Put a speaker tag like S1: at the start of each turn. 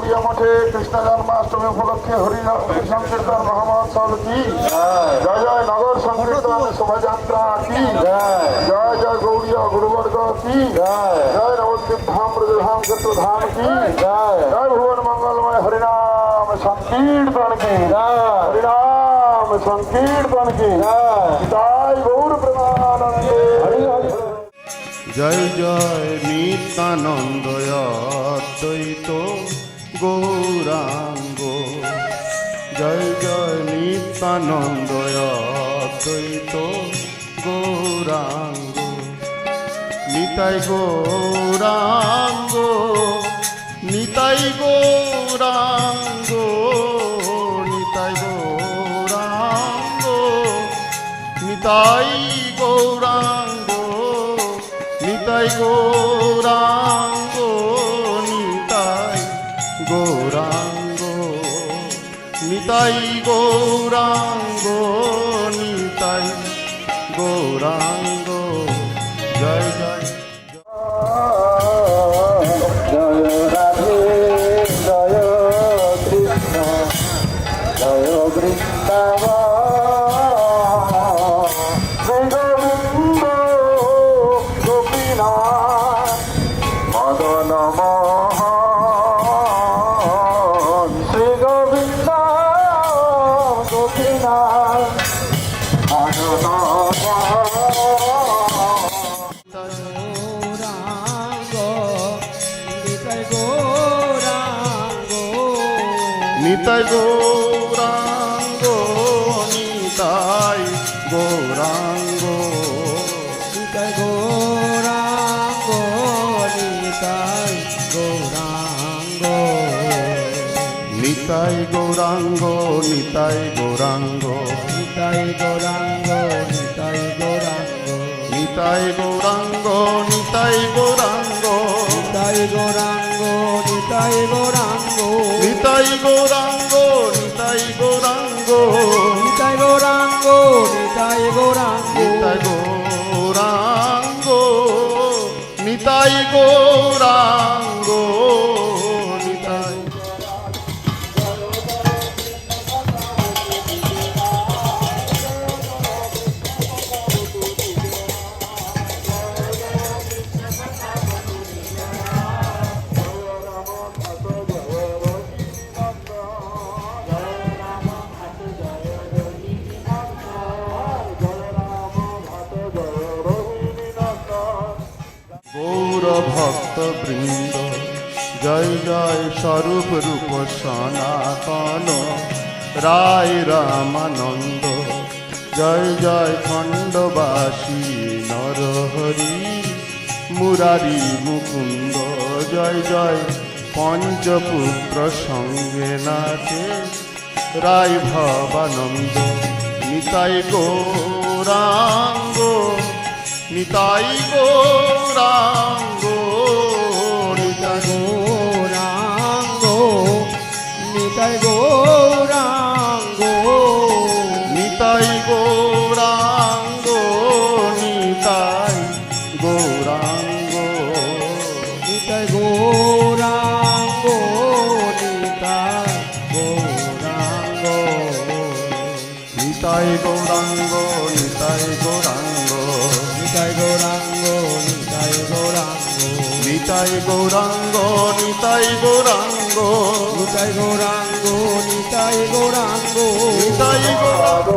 S1: গৌড়িয়া মঠে কৃষ্ণ জন্মাষ্টমী উপলক্ষে হরি সংকীর্তন মহামহোৎসব কি জয় জয় নগর সংকীর্তন শোভাযাত্রা কি জয় জয় গৌড়িয়া গুরুবর্গ কি জয় নবদ্বীপ ধাম ব্রজধাম ক্ষেত্র ধাম কি জয় ভুবন মঙ্গলময় হরিনাম সংকীর্তন কি হরিনাম সংকীর্তন কি জয় গৌর প্রেমানন্দে হরি হরি
S2: জয় জয় নিত্যানন্দ অদ্বৈত গৌরাঙ্গ। জয় জয় নিত্যানন্দ অদ্বৈত গৌরাঙ্গ। নিতাই গৌরাঙ্গ নিতাই গৌরাঙ্গ নিতাই গৌরাঙ্গ নিতাই গৌরাঙ্গ নিতাই গৌরাঙ্গ। নিতাই গৌরাঙ্গ নিতাই। গৌরাঙ্গ জয় জয়।
S1: নিতাই গৌরাঙ্গ নিতাই গৌরাঙ্গ। নিতাই গৌরাঙ্গ
S2: নিতাই গৌরাঙ্গ। নিতাই গৌরাঙ্গ নিতাই গৌরাঙ্গ। নিতাই গৌরাঙ্গ নিতাই গৌরাঙ্গ। নিতাই গৌরাঙ্গ নিতাই গৌরাঙ্গ। নিতাই গৌরাঙ্গ নিতাই গৌরাঙ্গ। নিতাই গো রাঙ্গ নিতাই গৌরাঙ্গ নিতাই গৌরাঙ্গ নিতাই গৌরাঙ্গ নিতাই গৌরাঙ্গ নিতাই গৌর ভক্ত বৃন্দ, জয় জয় স্বরূপ রূপ সনাতন। রায় রামানন্দ, জয় জয় খণ্ডবাসী নরহরি। মুরারি মুকুন্দ, জয় জয় পঞ্চপুত্র সঙ্গে নাচে। রায় ভবানন্দ, নিতাই গৌরাঙ্গ। নিতাই গৌরাঙ্গ নিতাই
S3: গৌরাঙ্গ
S2: নিতাই গৌরাঙ্গ নিতাই গৌরাঙ্গ
S3: নিতাই গৌরাঙ্গ নিতাই গৌরাঙ্গ
S2: নিতাই গৌরাঙ্গ নিতাই গৌরাঙ্গ।
S3: নিতাই গৌরাঙ্গ নিতাই গৌরাঙ্গ।
S2: নিতাই গৌরাঙ্গ নিতাই গৌরাঙ্গ।
S3: নিতাই গৌরাঙ্গ নিতাই গৌরাঙ্গ।
S2: নিতাই গৌরাঙ্গ।